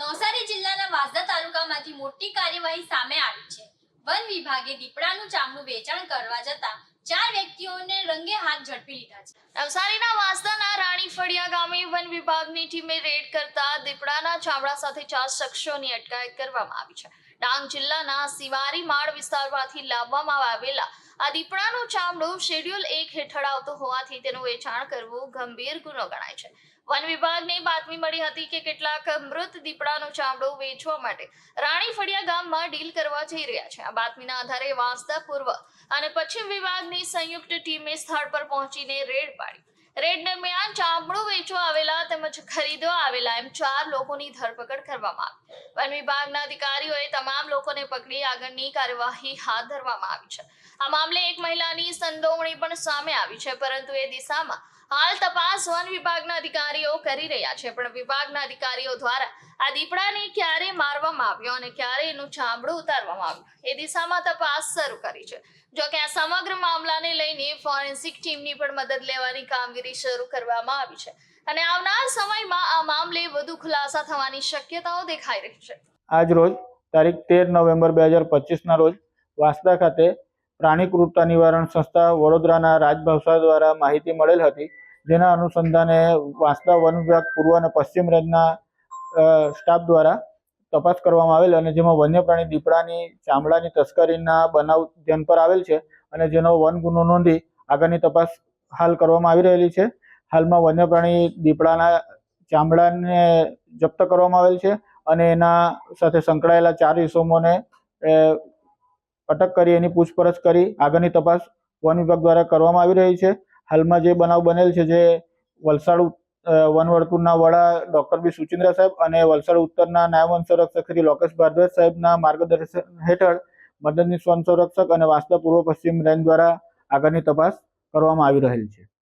નવસારી જિલ્લાના વાસદા તાલુકામાંથી મોટી કાર્યવાહી સામે આવી છે. વન વિભાગે દીપડાનું ચામડું વેચાણ કરવા જતા ચાર વ્યક્તિઓને રંગે હાથ ઝડપી લીધા છે. નવસારીના વાસદાના રાણી ફળિયા ગામે વન વિભાગની ટીમે રેડ કરતા દીપડાના ચામડા સાથે ચાર શખ્સોની અટકાયત કરવામાં આવી છે. ડાંગ જિલ્લાના સિવારી માળ વિસ્તારમાંથી લાવવામાં આવેલા આ દીપડાનું ચામડું શેડ્યુલ એક હેઠળ આવતું હોવાથી તેનું વેચાણ કરવું ગંભીર ગુનો ગણાય છે. વન વિભાગને બાતમી મળી હતી કે કેટલાક મૃત દીપડાનું ચામડું વેચવા માટે રાણી ફળિયા ગામમાં ડીલ કરવા જઈ રહ્યા છે. આ બાતમીના આધારે વાંસદા પૂર્વ અને પશ્ચિમ વિભાગની સંયુક્ત ટીમે સ્થળ પર પહોંચીને રેડ પાડી. રેડ દરમિયાન ખરીદવા આવેલા એમ ચાર લોકોની ધરપકડ કરવામાં આવી. વન વિભાગના અધિકારીઓએ તમામ લોકોને પકડી આગળની કાર્યવાહી હાથ ધરવામાં આવી છે. આ મામલે એક મહિલાની સંડોવણી પણ સામે આવી છે, પરંતુ એ દિશામાં હાલ તપાસ વન વિભાગના અધિકારીઓ કરી રહ્યા છે, પણ વિભાગના અધિકારીઓ દ્વારા આ દીપડાને ક્યારે મારવામાં આવ્યો અને ક્યારે એનું ચામડું ઉતારવામાં આવ્યું? એ દિશામાં તપાસ શરૂ કરી છે. જો કે આ સમગ્ર મામલાને લઈને ફોરેન્સિક ટીમની પણ મદદ લેવાની કામગીરી શરૂ કરવામાં આવી છે. અને આવનાર સમયમાં આ મામલે વધુ ખુલાસા થવાની શક્યતાઓ દેખાઈ રહી છે. આજ રોજ તારીખ તેર નવેમ્બર બે હજાર પચીસના રોજ વાંસદા ખાતે પ્રાણી ક્રૂરતા નિવારણ સંસ્થા વડોદરાના રાજભવસા દ્વારા માહિતી મળેલ હતી. જેના અનુસંધાને વાંસદા વન વિભાગ પૂર્વ અને પશ્ચિમ રેન્જના સ્ટાફ દ્વારા તપાસ કરવામાં આવેલ અને જેમાં વન્ય પ્રાણી દીપડાની, ચામડાની તસ્કરીના બનાવ ધ્યાન પર આવેલ છે અને જેનો વન ગુનો નોંધી આગળની તપાસ હાલ કરવામાં આવી રહેલી છે. હાલમાં વન્ય પ્રાણી દીપડાના ચામડાને જપ્ત કરવામાં આવેલ છે અને એના સાથે સંકળાયેલા ચાર ઇસમોને અટક કરી એની પૂછપરછ કરી. આગળની તપાસ વન વિભાગ દ્વારા કરવામાં આવી રહી છે. હાલમાં જે બનાવ બનેલ છે, જે વલસાડ વન વર્તુળના વડા ડોક્ટર બી સુચિન્દ્ર સાહેબ અને વલસાડ ઉત્તરના નાયબ વન સંરક્ષક શ્રી લોકેશ ભારદ્વાજ સાહેબના માર્ગદર્શન હેઠળ મદદનીશ વન સંરક્ષક અને વાંસદા પૂર્વ પશ્ચિમ રેન્જ દ્વારા આગળની તપાસ કરવામાં આવી રહેલ છે.